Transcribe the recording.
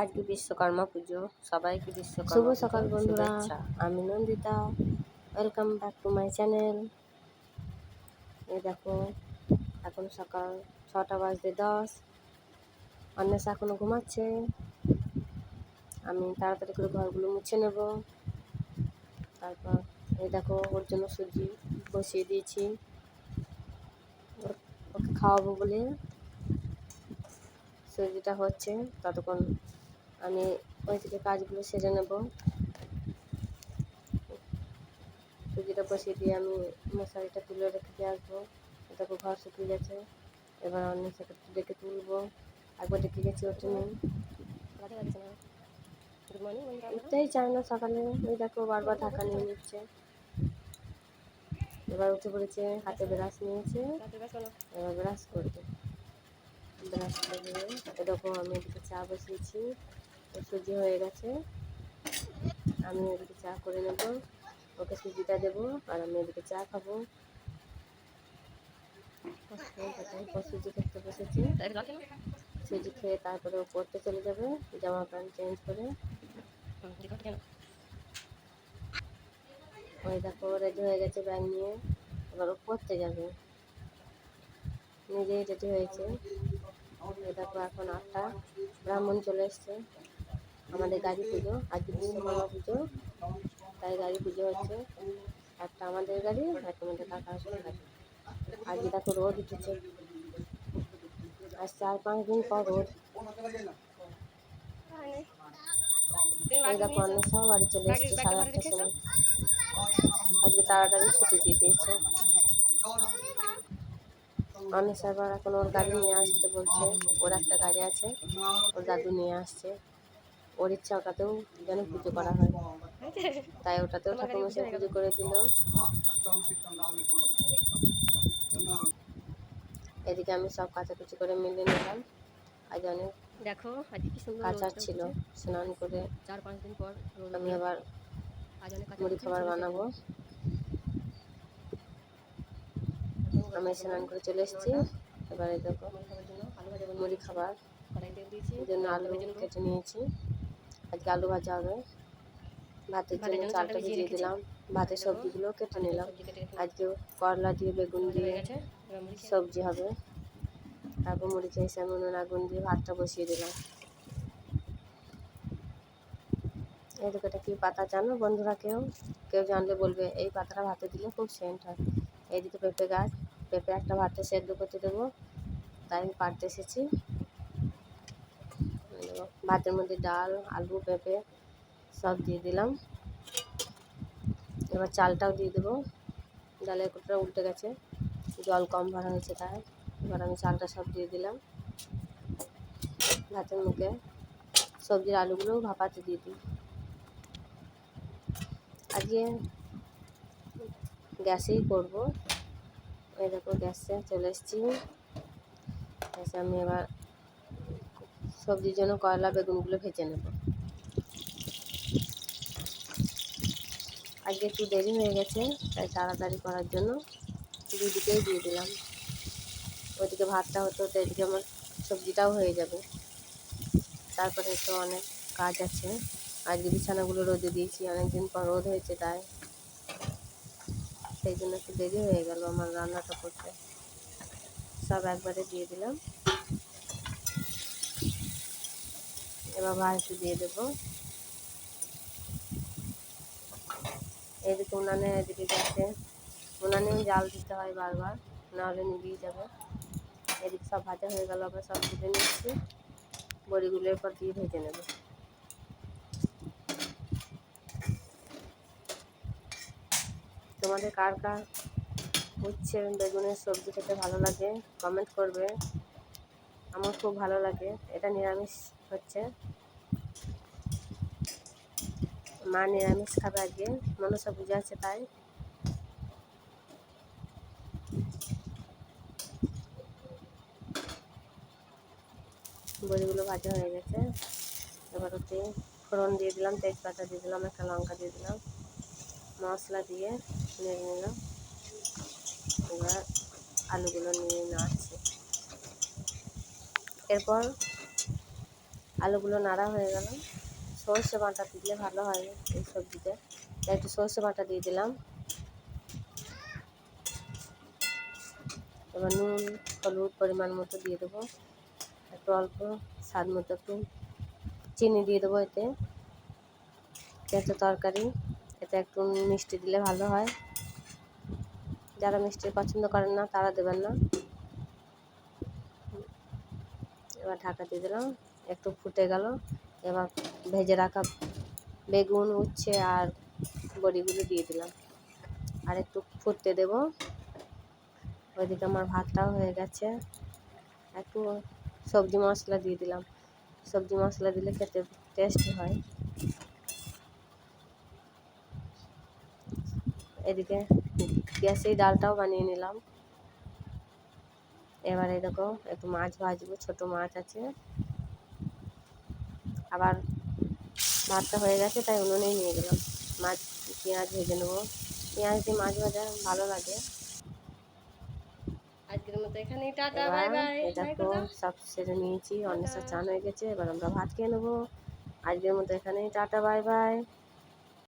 আজকে বিশ্বকর্মা পুজো। সবাইকে বিশ্বকর্মা শুভ সকাল বন্ধুরা। আমি Nandita. Welcome back to my channel এই দেখো এখন সকাল ছটা বাজতে দশ। অন্বেষা এখনও ঘুমাচ্ছে। আমি তাড়াতাড়ি করে ঘরগুলো মুছে নেব। তারপর এই দেখো ওর জন্য সুজি বসিয়ে দিয়েছি। ওকে খাওয়াবো বলে সুজিটা হচ্ছে ততক্ষণ আমি ওই থেকে কাজগুলো সেরে নেব। সুজিটা বসিয়ে দিয়ে আমি মশারিটা তুলে রেখে দিয়ে আসব। দেখো ঘর শুকিয়ে গেছে এবার অন্য সেটা ডেকে তুলবো। একবার ডেকে গেছি ওর জন্য উঠতেই চায় না সকালে। ওই দেখো বারবার ঢাকা নিয়ে নিচ্ছে। এবার উঠে পড়েছে হাতে ব্রাশ নিয়েছে। এবার ব্রাশ করবে। ব্রাশ করবে এ দেখো আমি এদিকে চা বসিয়েছি। সুজি হয়ে গেছে। আমি এদিকে চা করে নেব। ওকে সুজিটা দেবো আর আমি এদিকে চা খাব। সুজি খেতে বসেছি। সুজি খেয়ে তারপরে ও পড়তে চলে যাবে। জামা প্যান্ট চেঞ্জ করে। ওই দেখো রেডি হয়ে গেছে ব্যাগ নিয়ে। এবার ও পড়তে যাবে। নিজেই রেডি হয়েছে। দেখো, এখন আটটা। ব্রাহ্মণ চলে এসছে। আমাদের গাড়ি পুজো, আজকে বিশ্বকর্মা পুজো, তাই গাড়ি পুজো হচ্ছে। একটা আমাদের গাড়ি একটা আমাদের কাকা আসলে গাড়ি। আজকে দেখো রোদ উঠেছে। আজ চার পাঁচ দিন পর রোদ। এই দেখো, অন্য সব বাড়ি চলে এসছে সাড়ে আটটার সময়। আজকে তাড়াতাড়ি ছুটি দিয়ে দিয়েছে। অনেক সাহেবার এখন ওর গাড়ি নিয়ে আসতে বলছে। ওর একটা গাড়ি আছে, ওর দাদু নিয়ে আসছে। ওর ইচ্ছা ওটাতেও যেন পুজো করা হয়। তাই ওটাতেও ঠাকুরমশাই পুজো করে দিল। এদিকে আমি সব কাচাকুচি করে মিলিয়ে নিলাম। আজ অনেক দেখো আজকে কি সুন্দর কাচার ছিল। স্নান করে চার পাঁচ দিন পর আমি আবার আজ মুড়ি খাবার বানাবো। আমি স্নান করে চলে এসেছি। এবারে দেখো মুড়ি খাবার। জন্য আলু কেটে নিয়েছি। আজকে আলু ভাজা হবে। ভাতের জন্য চালটা ভিজিয়ে দিলাম। ভাতের সবজিগুলো কেটে নিলাম। আজকে করলা দিয়ে বেগুন দিয়ে সবজি হবে। তারপর খেয়ে এসে আমি আগুন দিয়ে ভাতটা বসিয়ে দিলাম। এদিকে এটা কি পাতা জানো বন্ধুরা কেউ? কেউ জানলে বলবে এই পাতাটা ভাতে দিলে খুব সেন্ট হয়। এইদিকে পেঁপে গাছ পেঁপে একটা ভাতে সেদ্ধ করতে দেবো। তাই আমি পাড়তে এসেছি। ভাতের মধ্যে ডাল, আলু, পেঁপে সব দিয়ে দিলাম। এবার চালটাও দিয়ে দেবো। ডালের কোটটা উল্টে গেছে। জল কম ভরা হয়েছে তাই এবার আমি চালটা সব দিয়ে দিলাম। ভাতের মুখে সবজির আলুগুলোও ভাপাতে দিয়ে দিই। আজকে গ্যাসেই করব। দেখো গ্যাসে চলে এসেছি। গ্যাসে আমি এবার সবজির জন্য করলা বেগুনগুলো ভেজে নেব। আজকে একটু দেরি হয়ে গেছে, তাই তাড়াতাড়ি করার জন্য দুদিকেই দিয়ে দিলাম। ওইদিকে ভাতটা হতে হতে এদিকে আমার সবজিটাও হয়ে যাবে। তারপরে তো অনেক কাজ আছে। আজকে বিছানাগুলো রোদে দিয়েছি, অনেকদিন পর রোদ হয়েছে তাই। সেই জন্য একটু দেরি হয়ে গেল আমার রান্নাটা করতে। সব একবারে দিয়ে দিলাম। এবার একটু দিয়ে দেবো। এদিকে উনানে এদিকে গ্যাসে উনানেও জাল দিতে হয় বারবার, নাহলে নিভিয়ে যাবে। এদিকে সব ভাজা হয়ে গেল আবার সব তুলে নিচ্ছি। বড়িগুলো এরপর দিয়ে ভেজে নেব। তোমাদের কার কার উচ্ছে বেগুনের সবজি খেতে ভালো লাগে কমেন্ট করবে। আমার খুব ভালো লাগে, এটা নিরামিষ। হচ্ছে। মা নিরামিষ খাবে আজকে, মনসা পূজা আছে তাই। বড়িগুলো ভাজা হয়ে গেছে। এবার ওতে ফোড়ন দিয়ে দিলাম, তেজপাতা দিয়ে দিলাম, একটা লঙ্কা দিয়ে দিলাম, মশলা দিয়ে নেড়ে নিলাম। এবার আলুগুলো নিয়ে নাড়ছি। এরপর আলুগুলো নাড়া হয়ে গেল। সর্ষে বাটা দিলে ভালো হয় এই সবজিতে। তাই একটু সর্ষে বাটা দিয়ে দিলাম। এবার নুন, হলুদ পরিমাণ মতো দিয়ে দেবো। একটু অল্প স্বাদ মতো একটু চিনি দিয়ে দেবো এতে। যেহেতু তরকারি, এতে একটু মিষ্টি দিলে ভালো হয়। যারা মিষ্টি পছন্দ করেন না, তারা দেবেন না। এবার ঢাকা দিয়ে দিলাম। একটু ফুটে গেল। এবার ভেজে রাখা বেগুন, উচ্ছে আর বড়িগুলো দিয়ে দিলাম। আর একটু ফুটতে দেব। ওইদিকে আমার ভাতটাও হয়ে গেছে। একটু সবজি মশলা দিয়ে দিলাম। সবজি মশলা দিলে খেতে টেস্টি হয়। এদিকে গ্যাসেই ডালটাও বানিয়ে নিলাম। এবারে দেখো একটু মাছ ভাজবো। ছোট মাছ আছে। আবার ভাতটা হয়ে গেছে তাই উনুনেই নিয়ে গেলাম। মাছ পেঁয়াজ ভেজে নেব। পেঁয়াজ দিয়ে মাছ ভাজা ভালো লাগে। আজকের মতো এখানেই টাটা বাই বাই। এটা তো সব সেরে নিয়েছি। অনেকটা চান হয়ে গেছে এবার আমরা ভাত খেয়ে নেব। আজকের মতো এখানেই টাটা বাই বাই।